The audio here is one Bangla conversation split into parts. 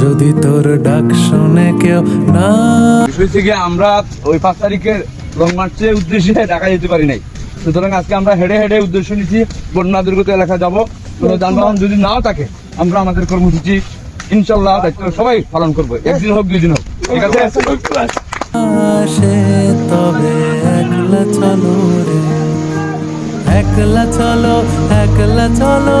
যদি তোর ডাক শুনে কেউ না থেকে আমরা ওই পাঁচ তারিখের লং মার্চের উদ্দেশ্যে ঢাকা যেতে পারি নাই। সুতরাং আজকে আমরা হেডে হেডে উদ্দেশ্য নিচ্ছি বন্যা দুর্গত এলাকা যাব। কোনো যানবাহন যদি নাও থাকে আমরা আমাদের কর্মসূচি ইনশাল্লাহ দায়িত্ব সবাই পালন করব। একদিন হোক দুই দিন হোক। ঠিক আছে? আসে তবে একলা চলো রে। একলা চলো একলা চলো।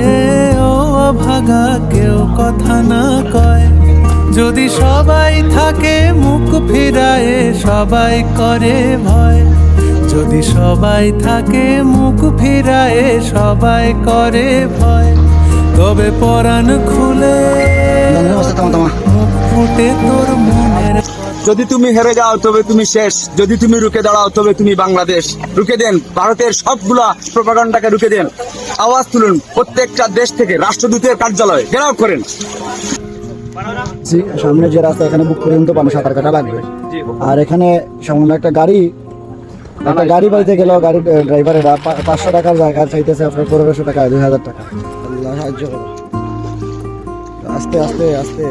কথা না কয়। যদি সবাই থাকে মুখ ফিরায়ে সবাই করে ভয়। যদি সবাই থাকে মুখ ফিরায়ে সবাই করে ভয়। তবে পরাণ খুলে মুখ ফুটে তোর মনের যদি তুমি হেরে যাও তবে তুমি শেষ। যদি তুমি রুখে দাঁড়াও তবে তুমি বাংলাদেশ। রুখে দেন ভারতের সবগুলা প্রপাগান্ডাকে রুখে দেন। আওয়াজ তুলুন প্রত্যেকটা দেশ থেকে রাষ্ট্রদূতের কার্যালয় ঘেরাও করেন। সামনে যে রাস্তা এখানে বুক পর্যন্ত পানি সাঁতার কাটা লাগবে। আর এখানে সামান্য একটা গাড়ি একটা গাড়ি বাড়িতে গেলেও গাড়ি ড্রাইভারেরা পাঁচশো টাকার জায়গা চাইতেছে আপনার পনেরোশো টাকা দুই হাজার টাকা। আল্লাহ সাহায্য করো আস্তে আস্তে আস্তে।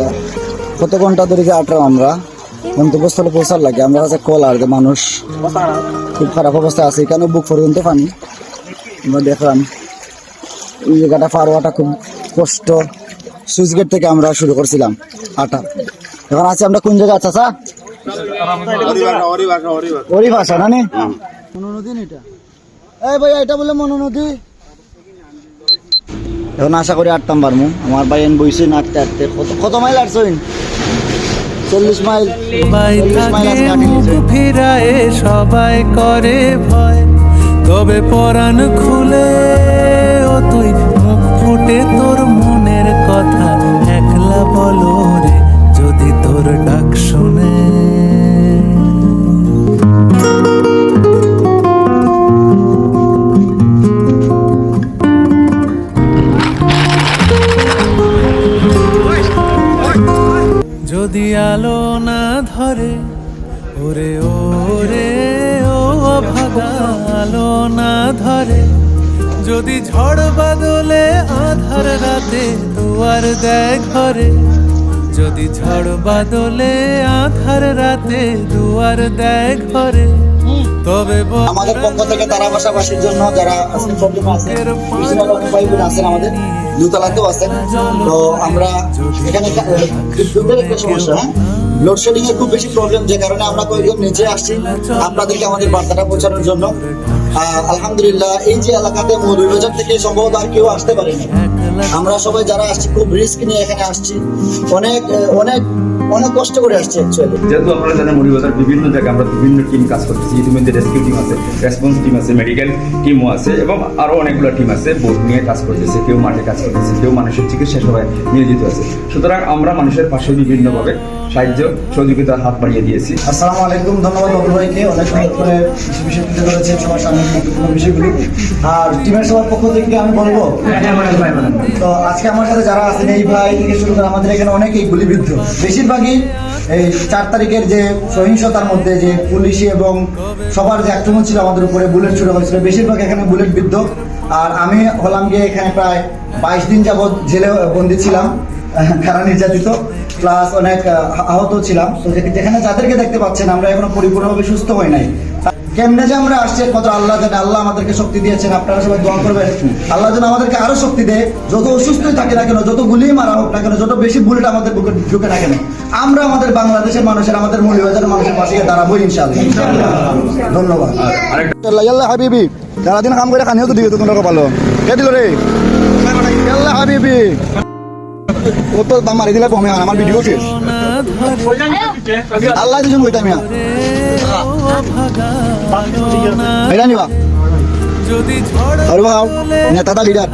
আল্লাহ কত ঘণ্টা ধরে যে আটরাম আমরা? গন্তব্যস্থলে পৌঁছার লাগে। আমরা কাছে কল আর মানুষ। খুব খারাপ অবস্থা আছে। এখানে বুক পর্যন্ত পানি আমরা দেখলাম এই জায়গাটা পার হওয়াটা খুব কষ্ট। সুইচ গেট থেকে আমরা শুরু করছিলাম আটা। এখন আছে আমরা কোন জায়গায় চাচা? ওরি ভাষা না নে? মনোনদী এটা? এই ভাই এটা বলে মনোনদী। এখন আশা করি আটতাম পারমু আমার ভাই এন বইছি আটতে আটতে কত কত মাইল আটছইন চল্লিশ মাইল। ফিরায়ে সবাই করে ভয়। তবে পরাণ খুলে ও তুই মুখ ফুটে তোর মনের কথা। একলা বলো যদি আলো না ধরে, ওরে ওরে, ও ভাগা আলো না ধরে, যদি ঝড় বাদলে আধার রাতে দুয়ার দেয় ঘরে, যদি ঝড় বাদলে আধার রাতে দুয়ার দেয় ঘরে আমাদের পক্ষ থেকে তারা বাসাবাসীর জন্য যারা আছেন আমাদের দুতলাতেও আছেন। তো আমরা এখানে কা- একটা সমস্যা হ্যাঁ? লোডশেডিং এর খুব বেশি প্রবলেম যে কারণে আমরা কয়েকজন নিচে আসছি আপনাদেরকে আমাদের বার্তাটা পৌঁছানোর জন্য। আলহামদুলিল্লাহ এই যে এলাকাতে মৌলভীবাজার থেকে সম্ভবত আর কেউ আসতে পারেনি। আমরা সবাই যারা আসছি খুব রিস্ক নিয়ে এখানে আসছি। অনেক অনেক অনেক কষ্ট করে আসছি অ্যাকচুয়ালি যেহেতু আপনারা জানেন মরিবাজার বিভিন্ন জায়গায় আমরা বিভিন্ন টিম কাজ করতেছি। ইতিমধ্যে রেস্কিউ টিম আছে রেসপন্স টিম আছে মেডিকেল টিমও আছে এবং আরও অনেকগুলো টিম আছে বোর্ড নিয়ে কাজ করতেছে কেউ মাঠে কাজ করতেছে কেউ মানুষের চিকিৎসা সবাই নিয়োজিত আছে। সুতরাং আমরা মানুষের পাশে বিভিন্নভাবে সাহায্য সহযোগিতার হাত বাড়িয়ে দিয়েছি। আসসালামু আলাইকুম ধন্যবাদ অনেক সুন্দর করে বিষয় তুলে ধরেছেন সবার সামনে গুরুত্বপূর্ণ বিষয়গুলো। আর টিমের সবার পক্ষ থেকে আমি বলব তো আজকে আমার সাথে যারা আছেন, এই ভাই থেকে শুরু করে আমাদের এখানে অনেকেই গুলিবিদ্ধ। বেশিরভাগই এই চার তারিখের যে সহিংসতার মধ্যে যে পুলিশি এবং সবার যে আক্রমণ ছিল আমাদের উপরে, বুলেট ছুড়ে হয়েছিল, বেশিরভাগ এখানে বুলেট বিদ্ধ। আর আমি হলাম গিয়ে এখানে প্রায় বাইশ দিন যাবৎ জেলে বন্দি ছিলাম খারা নির্যাতিত, প্লাস অনেক আহত ছিলাম। তো যেখানে যাদেরকে দেখতে পাচ্ছেন, আমরা এখনও পরিপূর্ণভাবে সুস্থ হই নাই। কেমনে যে আমরা আসছি কত আল্লাহ জানে। আল্লাহ আমাদেরকে শক্তি দিয়েছেন আপনারা সবাই দোয়া করবেন। আল্লাহ যেন আমাদেরকে আরও শক্তি দেয়। যত অসুস্থই থাকে না কেন যত গুলি মারা হোক না কেন যত বেশি বুলেট আমাদের বুকে ঢুকে না কেন আমরা আমাদের বাংলাদেশের মানুষের আমাদের মৌলবাজারের মানুষের পাশে গিয়ে দাঁড়াবো ইনশাআল্লাহ। ধন্যবাদ। ইয়াল্লা হাবিবি সারাদিন কাম করে কানিও তো দিও তোমরা ভালো। কে দিল রে? ইয়াল্লা হাবিবি। ও তো দাম মারি দিলে কমে আমার ভিডিও শেষ। আল্লাহ দিয়েছেন ওইটা মিয়া। এটা নিবা। যদি বাবা নেতাটা লিডার